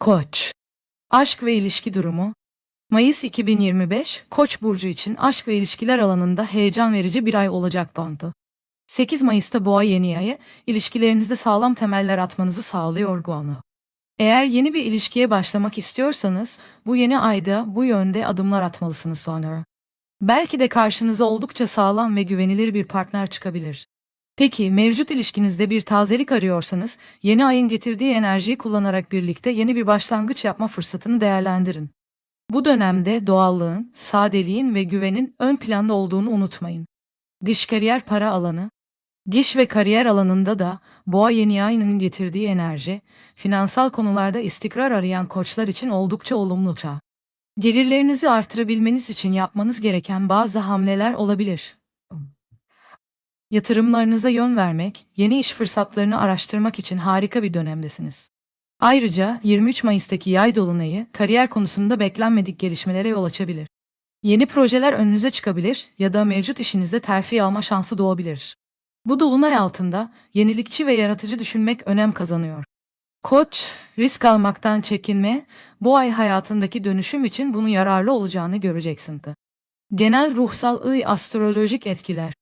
Koç. Aşk ve ilişki durumu. Mayıs 2025, Koç burcu için aşk ve ilişkiler alanında heyecan verici bir ay olacak bandı. 8 Mayıs'ta Boğa yeni ayı, ilişkilerinizde sağlam temeller atmanızı sağlıyor Guano. Eğer yeni bir ilişkiye başlamak istiyorsanız, bu yeni ayda bu yönde adımlar atmalısınız sonra. Belki de karşınıza oldukça sağlam ve güvenilir bir partner çıkabilir. Peki mevcut ilişkinizde bir tazelik arıyorsanız, yeni ayın getirdiği enerjiyi kullanarak birlikte yeni bir başlangıç yapma fırsatını değerlendirin. Bu dönemde doğallığın, sadeliğin ve güvenin ön planda olduğunu unutmayın. Dış kariyer para alanı, Diş ve kariyer alanında da boğa yeni ayının getirdiği enerji, finansal konularda istikrar arayan koçlar için oldukça olumlu çağ. Gelirlerinizi artırabilmeniz için yapmanız gereken bazı hamleler olabilir. Yatırımlarınıza yön vermek, yeni iş fırsatlarını araştırmak için harika bir dönemdesiniz. Ayrıca 23 Mayıs'taki yay dolunayı kariyer konusunda beklenmedik gelişmelere yol açabilir. Yeni projeler önünüze çıkabilir ya da mevcut işinizde terfi alma şansı doğabilir. Bu dolunay altında yenilikçi ve yaratıcı düşünmek önem kazanıyor. Koç, risk almaktan çekinme, bu ay hayatındaki dönüşüm için bunun yararlı olacağını göreceksin. Genel ruhsal ıy astrolojik etkiler.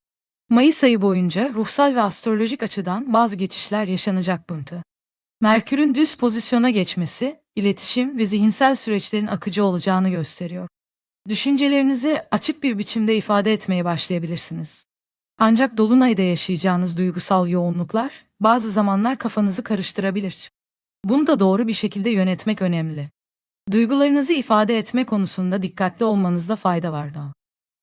Mayıs ayı boyunca ruhsal ve astrolojik açıdan bazı geçişler yaşanacak bıntı. Merkür'ün düz pozisyona geçmesi, iletişim ve zihinsel süreçlerin akıcı olacağını gösteriyor. Düşüncelerinizi açık bir biçimde ifade etmeye başlayabilirsiniz. Ancak dolunayda yaşayacağınız duygusal yoğunluklar bazı zamanlar kafanızı karıştırabilir. Bunu da doğru bir şekilde yönetmek önemli. Duygularınızı ifade etme konusunda dikkatli olmanızda fayda var. da.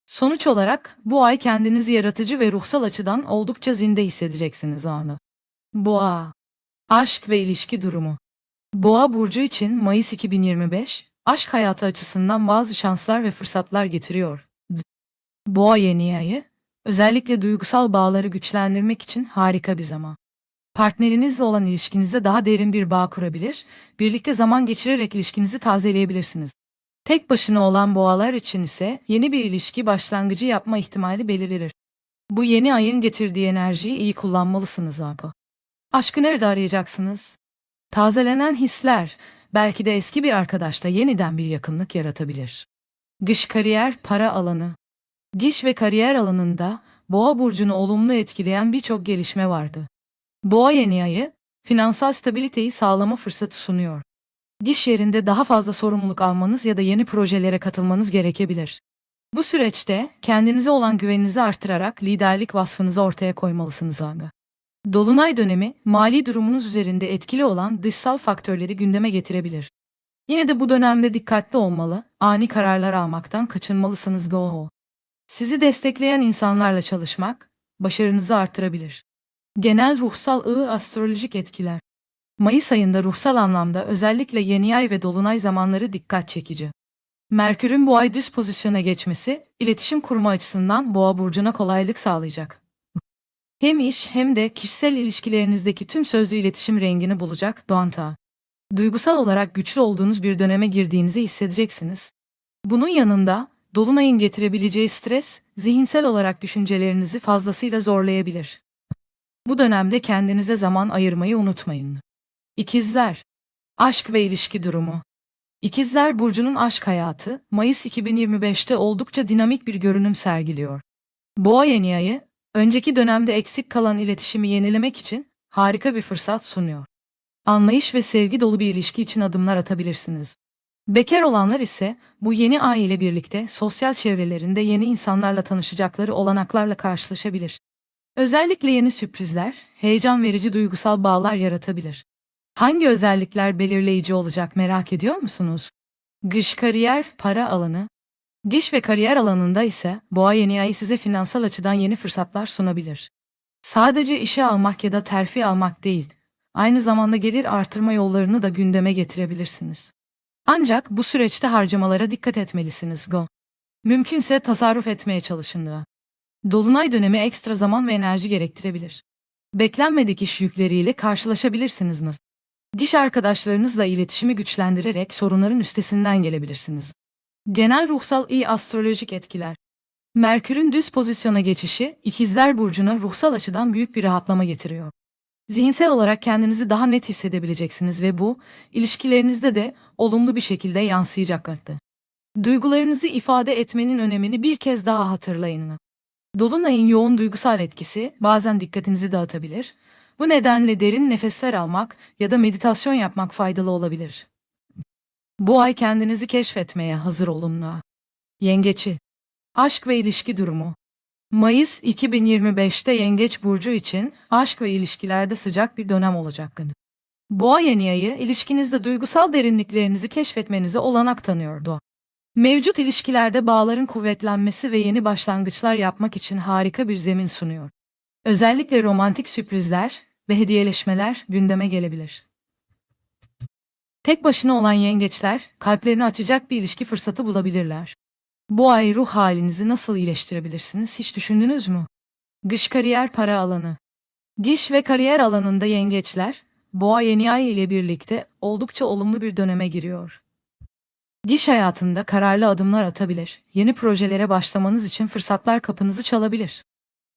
Sonuç olarak bu ay kendinizi yaratıcı ve ruhsal açıdan oldukça zinde hissedeceksiniz anı. Boğa. Aşk ve ilişki durumu. Boğa burcu için Mayıs 2025, aşk hayatı açısından bazı şanslar ve fırsatlar getiriyor. Boğa yeni ayı, özellikle duygusal bağları güçlendirmek için harika bir zaman. Partnerinizle olan ilişkinizde daha derin bir bağ kurabilir, birlikte zaman geçirerek ilişkinizi tazeleyebilirsiniz. Tek başına olan boğalar için ise yeni bir ilişki başlangıcı yapma ihtimali belirlenir. Bu yeni ayın getirdiği enerjiyi iyi kullanmalısınız abi. Aşkı nerede arayacaksınız? Tazelenen hisler, belki de eski bir arkadaşla yeniden bir yakınlık yaratabilir. Dış kariyer para alanı. Diş ve kariyer alanında Boğa burcunu olumlu etkileyen birçok gelişme vardı. Boğa yeni ayı finansal stabiliteyi sağlama fırsatı sunuyor. Diş yerinde daha fazla sorumluluk almanız ya da yeni projelere katılmanız gerekebilir. Bu süreçte kendinize olan güveninizi artırarak liderlik vasfınızı ortaya koymalısınız abi. Dolunay dönemi mali durumunuz üzerinde etkili olan dışsal faktörleri gündeme getirebilir. Yine de bu dönemde dikkatli olmalı, ani kararlar almaktan kaçınmalısınız go. Sizi destekleyen insanlarla çalışmak başarınızı artırabilir. Genel ruhsal ığı astrolojik etkiler. Mayıs ayında ruhsal anlamda özellikle yeni ay ve dolunay zamanları dikkat çekici. Merkür'ün bu ay düz pozisyona geçmesi, iletişim kurma açısından boğa burcuna kolaylık sağlayacak. Hem iş hem de kişisel ilişkilerinizdeki tüm sözlü iletişim rengini bulacak Doğanta. Duygusal olarak güçlü olduğunuz bir döneme girdiğinizi hissedeceksiniz. Bunun yanında dolunayın getirebileceği stres, zihinsel olarak düşüncelerinizi fazlasıyla zorlayabilir. Bu dönemde kendinize zaman ayırmayı unutmayın. İkizler. Aşk ve ilişki durumu. İkizler Burcu'nun aşk hayatı, Mayıs 2025'te oldukça dinamik bir görünüm sergiliyor. Boğa yeni ayı, önceki dönemde eksik kalan iletişimi yenilemek için harika bir fırsat sunuyor. Anlayış ve sevgi dolu bir ilişki için adımlar atabilirsiniz. Bekar olanlar ise bu yeni ay ile birlikte sosyal çevrelerinde yeni insanlarla tanışacakları olanaklarla karşılaşabilir. Özellikle yeni sürprizler, heyecan verici duygusal bağlar yaratabilir. Hangi özellikler belirleyici olacak merak ediyor musunuz? Dış kariyer, para alanı. Diş ve kariyer alanında ise boğa yeni ay size finansal açıdan yeni fırsatlar sunabilir. Sadece işe almak ya da terfi almak değil, aynı zamanda gelir artırma yollarını da gündeme getirebilirsiniz. Ancak bu süreçte harcamalara dikkat etmelisiniz go. Mümkünse tasarruf etmeye çalışın da. Dolunay dönemi ekstra zaman ve enerji gerektirebilir. Beklenmedik iş yükleriyle karşılaşabilirsiniz. nasıl? Diş arkadaşlarınızla iletişimi güçlendirerek sorunların üstesinden gelebilirsiniz. Genel ruhsal iyi astrolojik etkiler. Merkür'ün düz pozisyona geçişi, İkizler Burcu'na ruhsal açıdan büyük bir rahatlama getiriyor. Zihinsel olarak kendinizi daha net hissedebileceksiniz ve bu, ilişkilerinizde de olumlu bir şekilde yansıyacaktır. Duygularınızı ifade etmenin önemini bir kez daha hatırlayın. Dolunayın yoğun duygusal etkisi bazen dikkatinizi dağıtabilir. Bu nedenle derin nefesler almak ya da meditasyon yapmak faydalı olabilir. Bu ay kendinizi keşfetmeye hazır olun. Yengeçi Aşk ve ilişki durumu Mayıs 2025'te Yengeç Burcu için aşk ve ilişkilerde sıcak bir dönem olacak. Boğa yeni ayı ilişkinizde duygusal derinliklerinizi keşfetmenize olanak tanıyordu. Mevcut ilişkilerde bağların kuvvetlenmesi ve yeni başlangıçlar yapmak için harika bir zemin sunuyor. Özellikle romantik sürprizler ve hediyeleşmeler gündeme gelebilir. Tek başına olan yengeçler kalplerini açacak bir ilişki fırsatı bulabilirler. Bu ay ruh halinizi nasıl iyileştirebilirsiniz hiç düşündünüz mü? Dış kariyer para alanı. Diş ve kariyer alanında yengeçler, boğa yeni ay ile birlikte oldukça olumlu bir döneme giriyor. Diş hayatında kararlı adımlar atabilir, yeni projelere başlamanız için fırsatlar kapınızı çalabilir.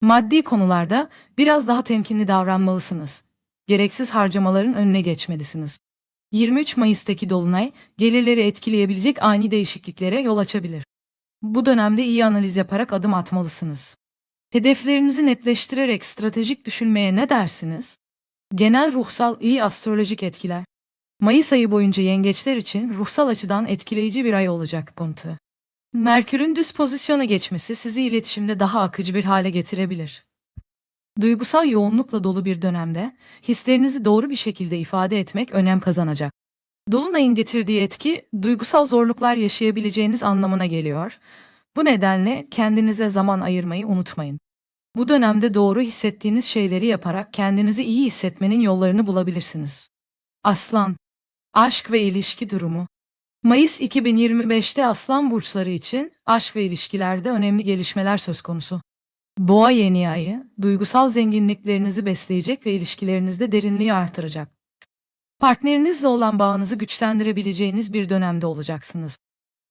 Maddi konularda biraz daha temkinli davranmalısınız. Gereksiz harcamaların önüne geçmelisiniz. 23 Mayıs'taki dolunay gelirleri etkileyebilecek ani değişikliklere yol açabilir. Bu dönemde iyi analiz yaparak adım atmalısınız. Hedeflerinizi netleştirerek stratejik düşünmeye ne dersiniz? Genel ruhsal iyi astrolojik etkiler. Mayıs ayı boyunca yengeçler için ruhsal açıdan etkileyici bir ay olacak konutu. Merkür'ün düz pozisyona geçmesi sizi iletişimde daha akıcı bir hale getirebilir. Duygusal yoğunlukla dolu bir dönemde hislerinizi doğru bir şekilde ifade etmek önem kazanacak. Dolunay'ın getirdiği etki duygusal zorluklar yaşayabileceğiniz anlamına geliyor. Bu nedenle kendinize zaman ayırmayı unutmayın. Bu dönemde doğru hissettiğiniz şeyleri yaparak kendinizi iyi hissetmenin yollarını bulabilirsiniz. Aslan Aşk ve ilişki durumu Mayıs 2025'te Aslan burçları için aşk ve ilişkilerde önemli gelişmeler söz konusu. Boğa yeni ayı, duygusal zenginliklerinizi besleyecek ve ilişkilerinizde derinliği artıracak. Partnerinizle olan bağınızı güçlendirebileceğiniz bir dönemde olacaksınız.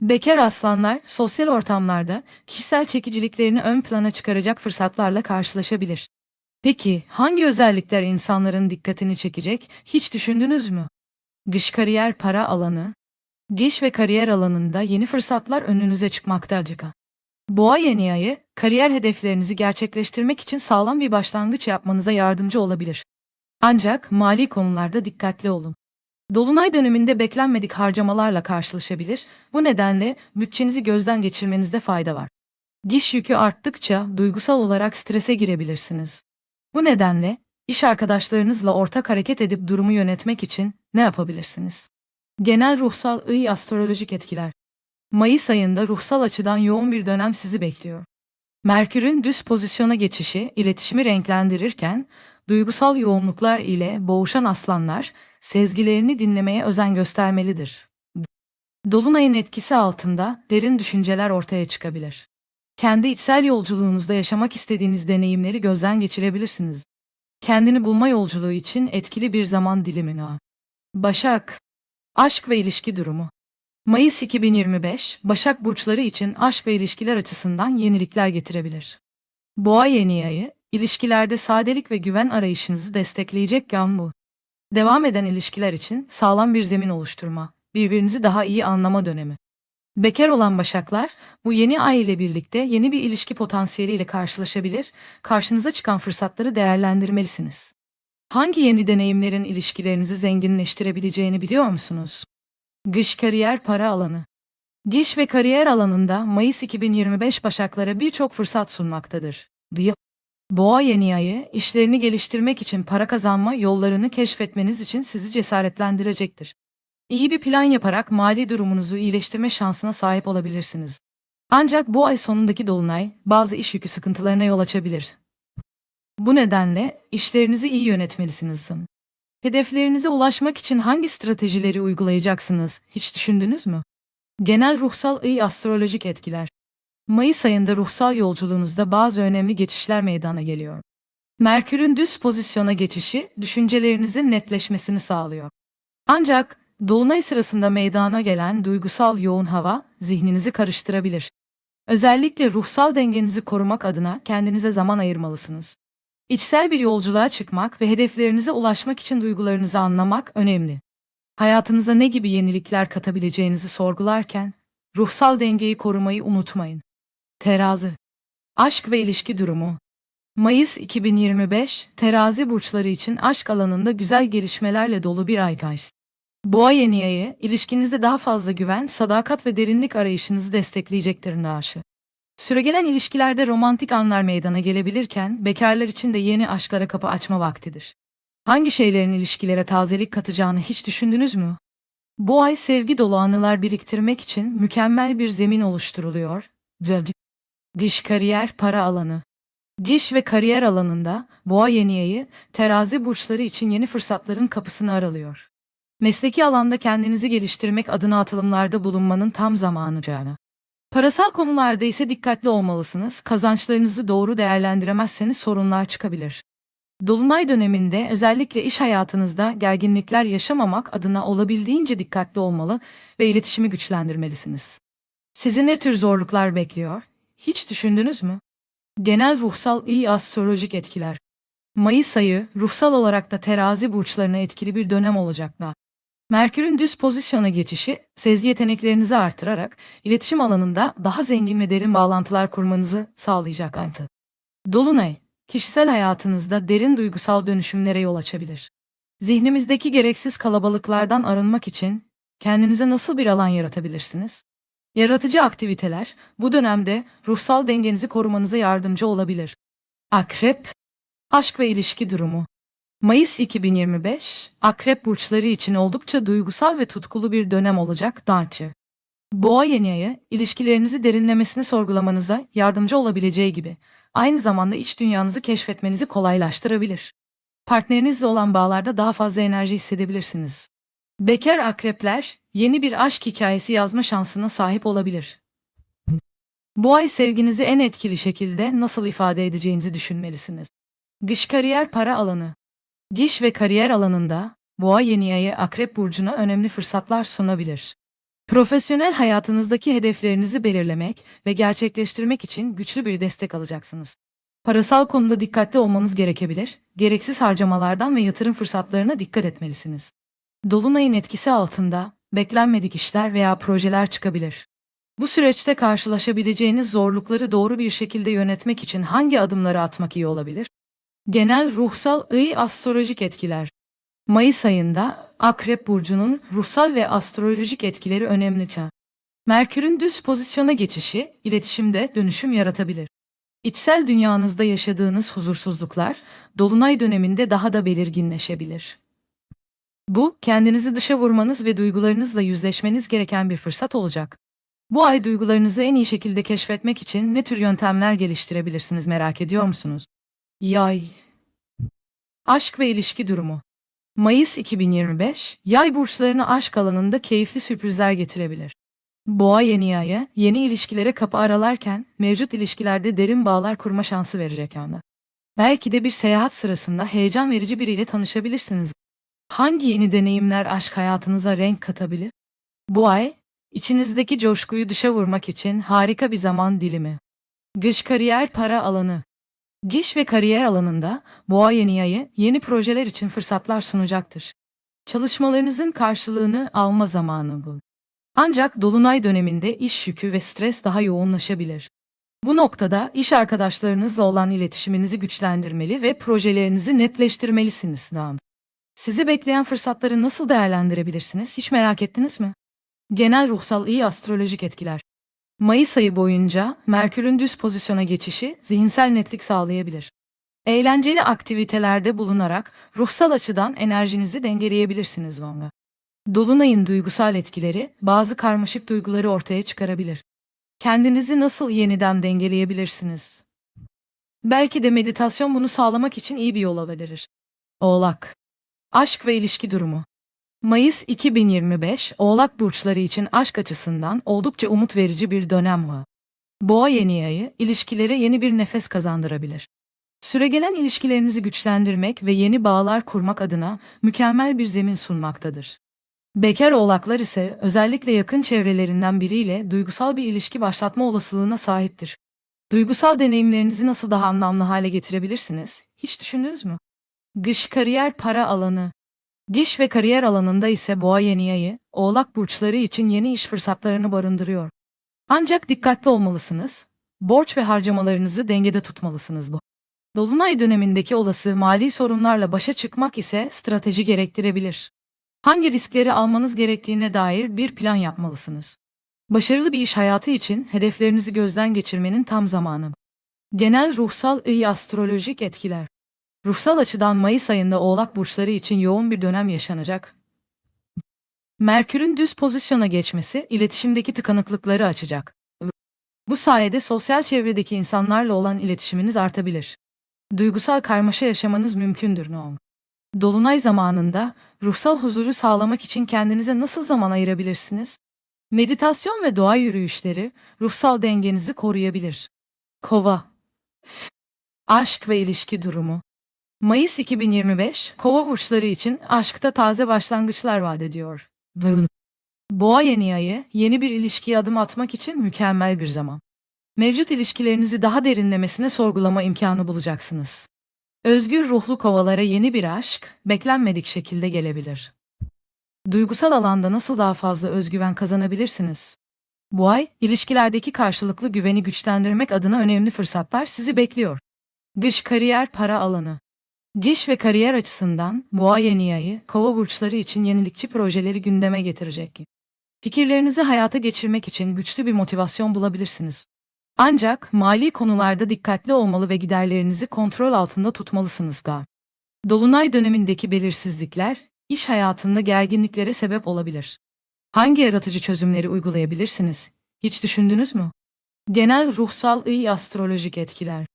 Bekar aslanlar, sosyal ortamlarda kişisel çekiciliklerini ön plana çıkaracak fırsatlarla karşılaşabilir. Peki, hangi özellikler insanların dikkatini çekecek, hiç düşündünüz mü? Dış kariyer para alanı, Diş ve kariyer alanında yeni fırsatlar önünüze çıkmaktadır. Boğa yeni ayı, kariyer hedeflerinizi gerçekleştirmek için sağlam bir başlangıç yapmanıza yardımcı olabilir. Ancak mali konularda dikkatli olun. Dolunay döneminde beklenmedik harcamalarla karşılaşabilir, bu nedenle bütçenizi gözden geçirmenizde fayda var. Diş yükü arttıkça duygusal olarak strese girebilirsiniz. Bu nedenle iş arkadaşlarınızla ortak hareket edip durumu yönetmek için ne yapabilirsiniz? Genel ruhsal iyi astrolojik etkiler. Mayıs ayında ruhsal açıdan yoğun bir dönem sizi bekliyor. Merkür'ün düz pozisyona geçişi iletişimi renklendirirken, duygusal yoğunluklar ile boğuşan aslanlar, sezgilerini dinlemeye özen göstermelidir. Dolunayın etkisi altında derin düşünceler ortaya çıkabilir. Kendi içsel yolculuğunuzda yaşamak istediğiniz deneyimleri gözden geçirebilirsiniz. Kendini bulma yolculuğu için etkili bir zaman dilimi. Başak Aşk ve ilişki durumu. Mayıs 2025, Başak burçları için aşk ve ilişkiler açısından yenilikler getirebilir. Boğa yeni ayı, ilişkilerde sadelik ve güven arayışınızı destekleyecek yan bu. Devam eden ilişkiler için sağlam bir zemin oluşturma, birbirinizi daha iyi anlama dönemi. Bekar olan başaklar, bu yeni ay ile birlikte yeni bir ilişki potansiyeliyle karşılaşabilir, karşınıza çıkan fırsatları değerlendirmelisiniz. Hangi yeni deneyimlerin ilişkilerinizi zenginleştirebileceğini biliyor musunuz? Dış kariyer para alanı. Diş ve kariyer alanında Mayıs 2025 başaklara birçok fırsat sunmaktadır. Boğa yeni ayı, işlerini geliştirmek için para kazanma yollarını keşfetmeniz için sizi cesaretlendirecektir. İyi bir plan yaparak mali durumunuzu iyileştirme şansına sahip olabilirsiniz. Ancak bu ay sonundaki dolunay bazı iş yükü sıkıntılarına yol açabilir. Bu nedenle işlerinizi iyi yönetmelisiniz. Hedeflerinize ulaşmak için hangi stratejileri uygulayacaksınız hiç düşündünüz mü? Genel ruhsal iyi astrolojik etkiler. Mayıs ayında ruhsal yolculuğunuzda bazı önemli geçişler meydana geliyor. Merkür'ün düz pozisyona geçişi düşüncelerinizin netleşmesini sağlıyor. Ancak dolunay sırasında meydana gelen duygusal yoğun hava zihninizi karıştırabilir. Özellikle ruhsal dengenizi korumak adına kendinize zaman ayırmalısınız. İçsel bir yolculuğa çıkmak ve hedeflerinize ulaşmak için duygularınızı anlamak önemli. Hayatınıza ne gibi yenilikler katabileceğinizi sorgularken, ruhsal dengeyi korumayı unutmayın. Terazi Aşk ve ilişki durumu Mayıs 2025, terazi burçları için aşk alanında güzel gelişmelerle dolu bir ay guys. Boğa yeni ayı, ilişkinizde daha fazla güven, sadakat ve derinlik arayışınızı destekleyecektir naaşı. Süregelen ilişkilerde romantik anlar meydana gelebilirken, bekarlar için de yeni aşklara kapı açma vaktidir. Hangi şeylerin ilişkilere tazelik katacağını hiç düşündünüz mü? Bu ay sevgi dolu anılar biriktirmek için mükemmel bir zemin oluşturuluyor. Diş kariyer para alanı. Diş ve kariyer alanında boğa yeni ayı terazi burçları için yeni fırsatların kapısını aralıyor. Mesleki alanda kendinizi geliştirmek adına atılımlarda bulunmanın tam zamanı canı. Parasal konularda ise dikkatli olmalısınız. Kazançlarınızı doğru değerlendiremezseniz sorunlar çıkabilir. Dolunay döneminde özellikle iş hayatınızda gerginlikler yaşamamak adına olabildiğince dikkatli olmalı ve iletişimi güçlendirmelisiniz. Sizi ne tür zorluklar bekliyor? Hiç düşündünüz mü? Genel ruhsal iyi astrolojik etkiler. Mayıs ayı ruhsal olarak da terazi burçlarına etkili bir dönem olacaklar. Merkür'ün düz pozisyona geçişi, sezgi yeteneklerinizi artırarak iletişim alanında daha zengin ve derin bağlantılar kurmanızı sağlayacak antı. Dolunay, kişisel hayatınızda derin duygusal dönüşümlere yol açabilir. Zihnimizdeki gereksiz kalabalıklardan arınmak için kendinize nasıl bir alan yaratabilirsiniz? Yaratıcı aktiviteler bu dönemde ruhsal dengenizi korumanıza yardımcı olabilir. Akrep, aşk ve ilişki durumu. Mayıs 2025, Akrep burçları için oldukça duygusal ve tutkulu bir dönem olacak Dartçı. Boğa yeni ayı, ilişkilerinizi derinlemesine sorgulamanıza yardımcı olabileceği gibi, aynı zamanda iç dünyanızı keşfetmenizi kolaylaştırabilir. Partnerinizle olan bağlarda daha fazla enerji hissedebilirsiniz. Bekar akrepler, yeni bir aşk hikayesi yazma şansına sahip olabilir. Bu ay sevginizi en etkili şekilde nasıl ifade edeceğinizi düşünmelisiniz. Dış kariyer para alanı. Diş ve kariyer alanında Boğa yeni ayı Akrep burcuna önemli fırsatlar sunabilir. Profesyonel hayatınızdaki hedeflerinizi belirlemek ve gerçekleştirmek için güçlü bir destek alacaksınız. Parasal konuda dikkatli olmanız gerekebilir, gereksiz harcamalardan ve yatırım fırsatlarına dikkat etmelisiniz. Dolunayın etkisi altında beklenmedik işler veya projeler çıkabilir. Bu süreçte karşılaşabileceğiniz zorlukları doğru bir şekilde yönetmek için hangi adımları atmak iyi olabilir? Genel ruhsal iyi astrolojik etkiler. Mayıs ayında Akrep burcunun ruhsal ve astrolojik etkileri önemli. Merkür'ün düz pozisyona geçişi iletişimde dönüşüm yaratabilir. İçsel dünyanızda yaşadığınız huzursuzluklar dolunay döneminde daha da belirginleşebilir. Bu, kendinizi dışa vurmanız ve duygularınızla yüzleşmeniz gereken bir fırsat olacak. Bu ay duygularınızı en iyi şekilde keşfetmek için ne tür yöntemler geliştirebilirsiniz merak ediyor musunuz? Yay Aşk ve ilişki durumu Mayıs 2025, yay burçlarına aşk alanında keyifli sürprizler getirebilir. Boğa yeni aya, yeni ilişkilere kapı aralarken mevcut ilişkilerde derin bağlar kurma şansı verecek anda. Belki de bir seyahat sırasında heyecan verici biriyle tanışabilirsiniz. Hangi yeni deneyimler aşk hayatınıza renk katabilir? Bu ay, içinizdeki coşkuyu dışa vurmak için harika bir zaman dilimi. Dış kariyer para alanı. Diş ve kariyer alanında boğa yeni ayı yeni projeler için fırsatlar sunacaktır. Çalışmalarınızın karşılığını alma zamanı bu. Ancak dolunay döneminde iş yükü ve stres daha yoğunlaşabilir. Bu noktada iş arkadaşlarınızla olan iletişiminizi güçlendirmeli ve projelerinizi netleştirmelisiniz. Nam. Sizi bekleyen fırsatları nasıl değerlendirebilirsiniz hiç merak ettiniz mi? Genel ruhsal iyi astrolojik etkiler. Mayıs ayı boyunca Merkür'ün düz pozisyona geçişi zihinsel netlik sağlayabilir. Eğlenceli aktivitelerde bulunarak ruhsal açıdan enerjinizi dengeleyebilirsiniz Longa. Dolunayın duygusal etkileri bazı karmaşık duyguları ortaya çıkarabilir. Kendinizi nasıl yeniden dengeleyebilirsiniz? Belki de meditasyon bunu sağlamak için iyi bir yol olabilir. Oğlak Aşk ve ilişki durumu Mayıs 2025 Oğlak burçları için aşk açısından oldukça umut verici bir dönem var. Boğa yeni ayı ilişkilere yeni bir nefes kazandırabilir. Süregelen ilişkilerinizi güçlendirmek ve yeni bağlar kurmak adına mükemmel bir zemin sunmaktadır. Bekar oğlaklar ise özellikle yakın çevrelerinden biriyle duygusal bir ilişki başlatma olasılığına sahiptir. Duygusal deneyimlerinizi nasıl daha anlamlı hale getirebilirsiniz? hiç düşündünüz mü? Dış kariyer para alanı. Diş ve kariyer alanında ise boğa yeni ayı, oğlak burçları için yeni iş fırsatlarını barındırıyor. Ancak dikkatli olmalısınız. Borç ve harcamalarınızı dengede tutmalısınız bu. Dolunay dönemindeki olası mali sorunlarla başa çıkmak ise strateji gerektirebilir. Hangi riskleri almanız gerektiğine dair bir plan yapmalısınız. Başarılı bir iş hayatı için hedeflerinizi gözden geçirmenin tam zamanı. Genel ruhsal iyi astrolojik etkiler. Ruhsal açıdan Mayıs ayında Oğlak burçları için yoğun bir dönem yaşanacak. Merkür'ün düz pozisyona geçmesi iletişimdeki tıkanıklıkları açacak. Bu sayede sosyal çevredeki insanlarla olan iletişiminiz artabilir. Duygusal karmaşa yaşamanız mümkündür Noam. Dolunay zamanında ruhsal huzuru sağlamak için kendinize nasıl zaman ayırabilirsiniz? Meditasyon ve doğa yürüyüşleri ruhsal dengenizi koruyabilir. Kova Aşk ve ilişki durumu Mayıs 2025, Kova burçları için aşkta taze başlangıçlar vaat ediyor. Boğa yeni ayı, yeni bir ilişkiye adım atmak için mükemmel bir zaman. Mevcut ilişkilerinizi daha derinlemesine sorgulama imkanı bulacaksınız. Özgür ruhlu kovalara yeni bir aşk, beklenmedik şekilde gelebilir. Duygusal alanda nasıl daha fazla özgüven kazanabilirsiniz? Bu ay, ilişkilerdeki karşılıklı güveni güçlendirmek adına önemli fırsatlar sizi bekliyor. Dış kariyer para alanı. Diş ve kariyer açısından boğa yeni ayı, kova burçları için yenilikçi projeleri gündeme getirecek. Fikirlerinizi hayata geçirmek için güçlü bir motivasyon bulabilirsiniz. Ancak mali konularda dikkatli olmalı ve giderlerinizi kontrol altında tutmalısınız ga. Dolunay dönemindeki belirsizlikler, iş hayatında gerginliklere sebep olabilir. Hangi yaratıcı çözümleri uygulayabilirsiniz? Hiç düşündünüz mü? Genel ruhsal iyi astrolojik etkiler.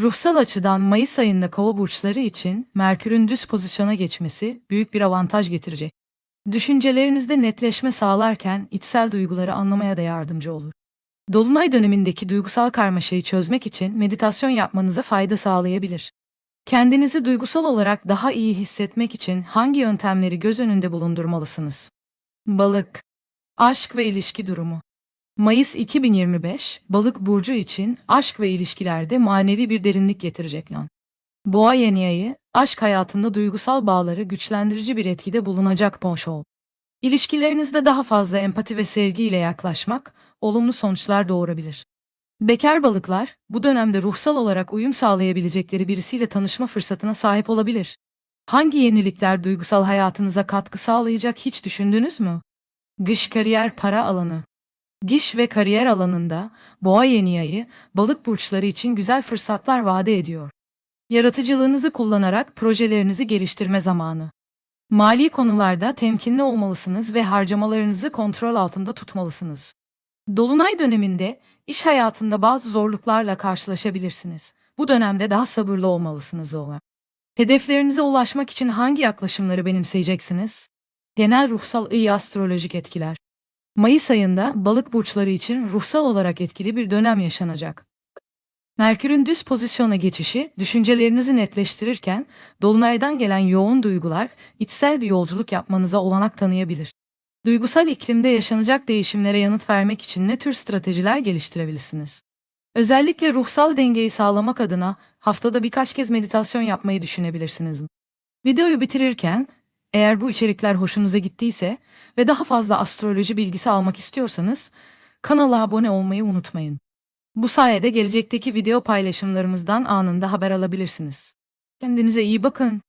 Ruhsal açıdan Mayıs ayında kova burçları için Merkür'ün düz pozisyona geçmesi büyük bir avantaj getirecek. Düşüncelerinizde netleşme sağlarken içsel duyguları anlamaya da yardımcı olur. Dolunay dönemindeki duygusal karmaşayı çözmek için meditasyon yapmanıza fayda sağlayabilir. Kendinizi duygusal olarak daha iyi hissetmek için hangi yöntemleri göz önünde bulundurmalısınız? Balık Aşk ve ilişki durumu Mayıs 2025, Balık burcu için aşk ve ilişkilerde manevi bir derinlik getirecek lan. Boğa yeni ayı, aşk hayatında duygusal bağları güçlendirici bir etkide bulunacak Ponşol. İlişkilerinizde daha fazla empati ve sevgiyle yaklaşmak, olumlu sonuçlar doğurabilir. Bekar balıklar, bu dönemde ruhsal olarak uyum sağlayabilecekleri birisiyle tanışma fırsatına sahip olabilir. Hangi yenilikler duygusal hayatınıza katkı sağlayacak hiç düşündünüz mü? Dış kariyer para alanı. Diş ve kariyer alanında boğa yeni ayı balık burçları için güzel fırsatlar vaat ediyor. Yaratıcılığınızı kullanarak projelerinizi geliştirme zamanı. Mali konularda temkinli olmalısınız ve harcamalarınızı kontrol altında tutmalısınız. Dolunay döneminde iş hayatında bazı zorluklarla karşılaşabilirsiniz. Bu dönemde daha sabırlı olmalısınız ola. Hedeflerinize ulaşmak için hangi yaklaşımları benimseyeceksiniz? Genel ruhsal iyi astrolojik etkiler. Mayıs ayında balık burçları için ruhsal olarak etkili bir dönem yaşanacak. Merkür'ün düz pozisyona geçişi düşüncelerinizi netleştirirken dolunaydan gelen yoğun duygular içsel bir yolculuk yapmanıza olanak tanıyabilir. Duygusal iklimde yaşanacak değişimlere yanıt vermek için ne tür stratejiler geliştirebilirsiniz? Özellikle ruhsal dengeyi sağlamak adına haftada birkaç kez meditasyon yapmayı düşünebilirsiniz. Videoyu bitirirken eğer bu içerikler hoşunuza gittiyse ve daha fazla astroloji bilgisi almak istiyorsanız kanala abone olmayı unutmayın. Bu sayede gelecekteki video paylaşımlarımızdan anında haber alabilirsiniz. Kendinize iyi bakın.